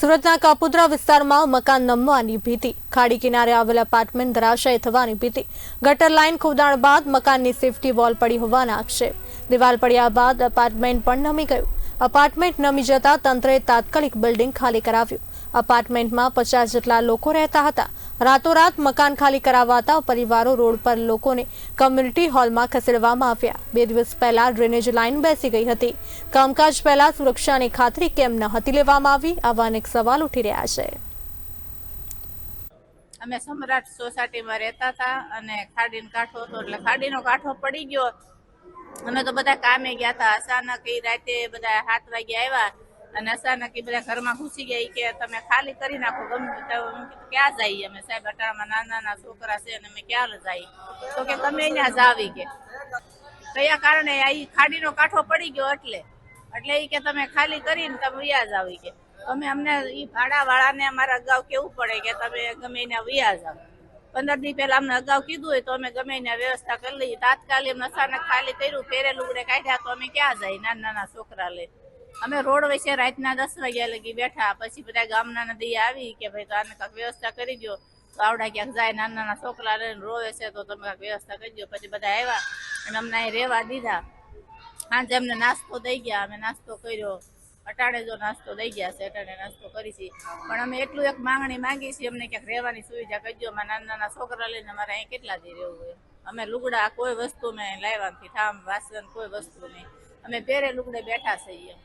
સુરતના કાપોદ્રા વિસ્તારમાં મકાન નમવાની ભીતિ. ખાડી કિનારે આવેલ એપાર્ટમેન્ટ ધરાશય થવાની ભીતિ. ગટર લાઇન ખોદાણ બાદ મકાનની સેફટી વોલ પડી હોવાના આક્ષેપ. દિવાલ પડ્યા બાદ એપાર્ટમેન્ટ પણ નમી ગયું. અપાર્ટમેન્ટ નમી જતા તંત્રએ તાત્કાલિક બિલ્ડિંગ ખાલી કરાવ્યું. અપાર્ટમેન્ટમાં પચાસ જેટલા લોકો રહેતા હતા. રાતોરાત મકાન ખાલી કરાવાતા પરિવારો રોડ પર લોકોને કમ્યુનિટી હોલમાં ખસેડવામાં આવ્યા. બે દિવસ પહેલા ડ્રેનેજ લાઇન બેસી ગઈ હતી. કામકાજ પહેલા સુરક્ષાની ખાતરી કેમ ન હતી લેવામાં આવી, આવા અનેક સવાલ ઉઠી રહ્યા છે. અમે સમ્રાટ સોસાયટીમાં રહેતા હતા અને ખાડીનો કાંઠો હતો, એટલે ખાડીનો કાંઠો પડી ગયો. અમે તો બધા કામે ગયા હતા. અચાનક ઈ રાતે બધા સાત વાગે આવ્યા અને અચાનક એ બધા ઘરમાં ઘૂસી ગયા. કે તમે ખાલી કરી નાખો. ગમે ક્યાં જઈએ અમે? સાહેબ, અટાણામાં નાના નાના છોકરા છે અને અમે ક્યાં જઈએ તો કે, તમે અહીંયા જાવી કે કયા કારણે આ ખાડીનો કાંઠો પડી ગયો એટલે. એટલે એ કે, તમે ખાલી કરીને તમે વ્યાજ જાવી કે અમે અમને ઈ ભાડા વાળાને અમારા અગાઉ કેવું પડે કે તમે ગમે એને વ્યાજ જાવ પંદર દી પહેલા અમને અગાઉ કીધું હોય તો અમે ગમે એને વ્યવસ્થા કરી લઈએ. તાત્કાલિક એમ અચાનક ખાલી કર્યું પહેરે લુગડે કાઢ્યા તો અમે ક્યાં જાય? નાના નાના છોકરા લઈ અમે રોડ વચ્ચે રાતના દસ વાગ્યા લગી બેઠા. પછી બધા ગામના નદી આવી કે ભાઈ તો આને કાંઈક વ્યવસ્થા કરી દો તો આવડા ક્યાંક જાય, નાના નાના છોકરા લઈને રોવે છે તો તમે કાંઈક વ્યવસ્થા કરી દો પછી બધા આવ્યા અને અમને અહીં રહેવા દીધા. સાંજે અમને નાસ્તો દઈ ગયા. અમે નાસ્તો કર્યો. અટાણે જો નાસ્તો દઈ ગયા છે, અટાણે નાસ્તો કરી છે. પણ અમે એટલું એક માંગણી માંગી છીએ, અમને ક્યાંક રહેવાની સુવિધા કરજો અમારા નાના નાના છોકરા લઈને અમારે અહીં કેટલા દી રહેવું હોય? અમે લુગડા કોઈ વસ્તુ મેં લાવ્યા નથી ઠામ, વાસણ કોઈ વસ્તુ નહીં. અમે પહેરે લુગડે બેઠા છીએ.